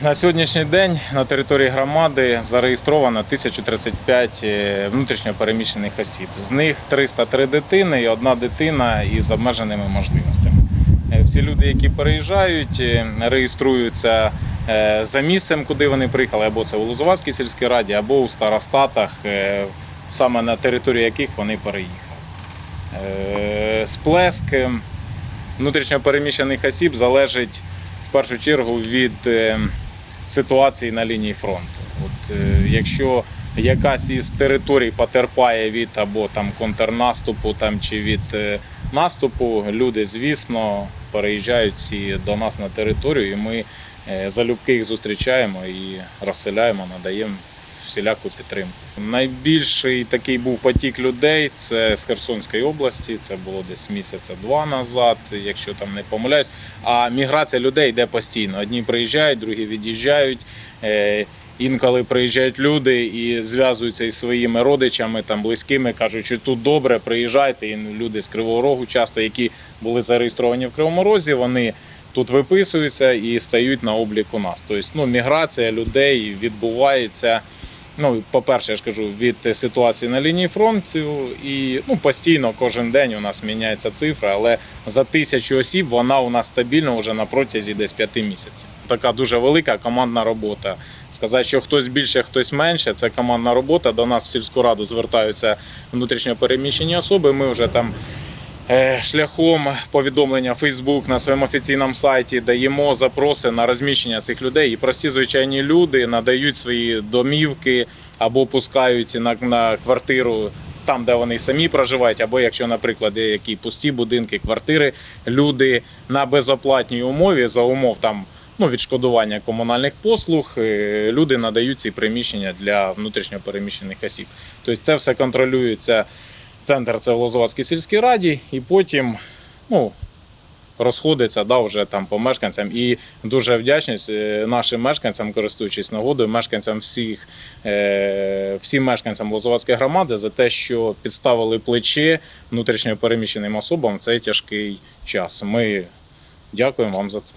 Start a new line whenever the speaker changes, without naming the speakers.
На сьогоднішній день на території громади зареєстровано 1035 е, внутрішньо переміщених осіб. З них 303 дитини і одна дитина із обмеженими можливостями. Е, Всі люди, які переїжджають, е, реєструються за місцем, куди вони приїхали, або це у Лозувацькій сільській раді, або у старостатах, саме на територію яких вони переїхали. Сплеск е, внутрішньо переміщених осіб залежить в першу чергу від ситуації на лінії фронту. От, е, якщо якась із територій потерпає від або там контрнаступу там, чи від е, наступу, люди, звісно, переїжджають всі до нас на територію, і ми е, залюбки їх зустрічаємо і розселяємо, надаємо всіляку підтримку. Найбільший такий був потік людей це з Херсонської області. Це було десь місяця два назад, якщо там не помиляюсь. А міграція людей йде постійно. Одні приїжджають, другі від'їжджають. Е, Інколи приїжджають люди і зв'язуються із своїми родичами, там близькими, кажуть, що тут добре, приїжджайте. І люди з Кривого Рогу, часто які були зареєстровані в Кривому Розі, вони тут виписуються і стають на облік у нас. Тобто, ну, міграція людей відбувається. Ну, по-перше, я ж кажу, від ситуації на лінії фронту і ну, постійно кожен день у нас міняється цифра, але за тисячу осіб вона у нас стабільно вже на протязі десь п'яти місяців. Така дуже велика командна робота. Сказати, що хтось більше, хтось менше, це командна робота. До нас в сільську раду звертаються внутрішньо переміщені особи. Ми вже там Шляхом повідомлення Facebook на своєму офіційному сайті даємо запроси на розміщення цих людей. І прості звичайні люди надають свої домівки або пускають на, на квартиру там, де вони самі проживають, або якщо, наприклад, є які пусті будинки, квартири, люди на безоплатній умові за умов там. Ну, відшкодування комунальних послуг е, люди надають ці приміщення для внутрішньо переміщених осіб. Тобто це все контролюється Центр це в Лозовацькій сільській раді, і потім ну, розходиться да, вже там по мешканцям. І дуже вдячність е, нашим мешканцям, користуючись нагодою, мешканцям всіх, е, всім мешканцям Лозовацької громади за те, що підставили плече внутрішньо переміщеним особам в цей тяжкий час. Ми дякуємо вам за це.